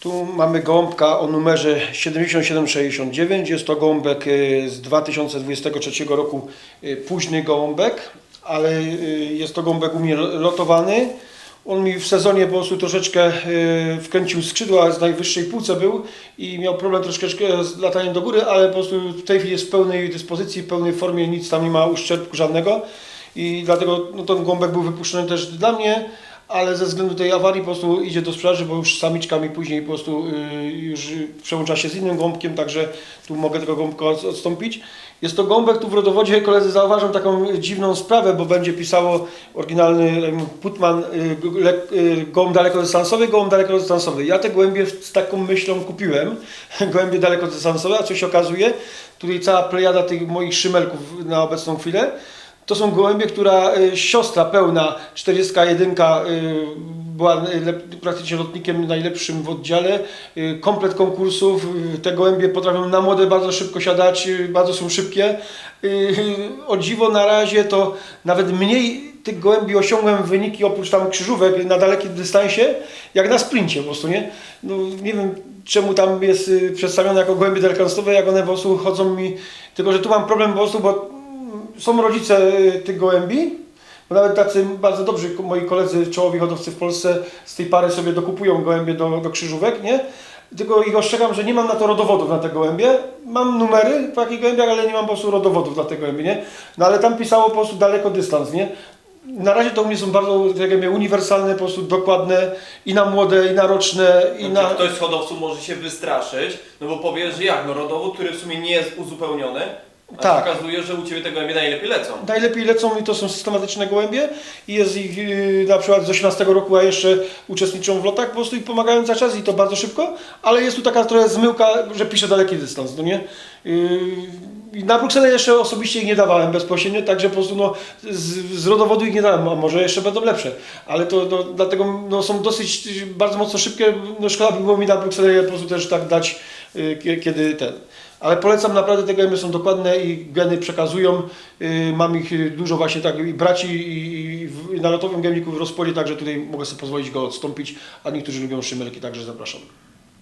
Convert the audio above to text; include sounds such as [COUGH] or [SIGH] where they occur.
Tu mamy gołąbka o numerze 7769. Jest to gołąbek y, z 2023 roku, y, późny gołąbek, ale y, jest to gołąbek u mnie lotowany. On mi w sezonie po prostu troszeczkę wkręcił skrzydła, z najwyższej półce był i miał problem troszeczkę z lataniem do góry, ale po prostu w tej chwili jest w pełnej dyspozycji, w pełnej formie, nic tam nie ma uszczerbku żadnego i dlatego no, ten gołąbek był wypuszczony też dla mnie, ale ze względu tej awarii po prostu idzie do sprzedaży, bo już samiczka mi później po prostu y, już przełącza się z innym gołąbkiem, także tu mogę tego gołąbka od- odstąpić. Jest to gołąbek, tu w rodowodzie koledzy zauważą taką dziwną sprawę, bo będzie pisało oryginalny Putman y, le, y, gołąb dalekodystansowy, gołąb dalekodystansowy. Ja te gołębie z taką myślą kupiłem, [LAUGHS] gołębie dalekodystansowe, a co się okazuje, tutaj cała plejada tych moich szymelków na obecną chwilę, to są gołębie, która y, siostra pełna, 41 y, była praktycznie lotnikiem najlepszym w oddziale. Y, komplet konkursów. Te gołębie potrafią na młode bardzo szybko siadać, bardzo są szybkie. O dziwo na razie to nawet mniej tych gołębi osiągłem wyniki oprócz tam krzyżówek na dalekim dystansie, jak na sprincie po prostu, nie? No, nie wiem czemu tam jest przedstawione jako gołębie dalekodystansowe, jak one po prostu chodzą mi, tylko że tu mam problem po prostu, bo są rodzice y, tych gołębi, bo nawet tacy bardzo dobrzy moi koledzy, czołowi hodowcy w Polsce z tej pary sobie dokupują gołębie do, do krzyżówek, nie? Tylko ich ostrzegam, że nie mam na to rodowodów na te gołębie. Mam numery w takich gołębiach, ale nie mam po prostu rodowodów na te gołębie, nie? No ale tam pisało po prostu daleko dystans, nie? Na razie to u mnie są bardzo te gołębie uniwersalne, po prostu dokładne i na młode, i na roczne, i Znaczy, na... Ktoś z hodowców może się wystraszyć, no bo powie, że jak, no rodowód, który w sumie nie jest uzupełniony, Tak. się okazuje, że u Ciebie te gołębie najlepiej lecą. Najlepiej lecą i to są systematyczne gołębie i jest ich yy, na przykład z 18 roku, a jeszcze uczestniczą w lotach po prostu i pomagają cały czas i to bardzo szybko, ale jest tu taka trochę zmyłka, że pisze daleki dystans, no nie? Yy, na Brukselę jeszcze osobiście ich nie dawałem bezpośrednio, także po prostu no, z, z rodowodu ich nie dałem, a może jeszcze będą lepsze, ale to no, dlatego no, są dosyć bardzo mocno szybkie, no szkoda by było mi na Brukselę po prostu też tak dać, yy, kie- kiedy ten. Ale polecam naprawdę, te gemy są dokładne i geny przekazują. Yy, Mam ich yy, dużo właśnie tak i braci i, i w- na lotowym gemniku w rozpolie, także tutaj mogę sobie pozwolić go odstąpić, a niektórzy lubią szymelki, także zapraszam.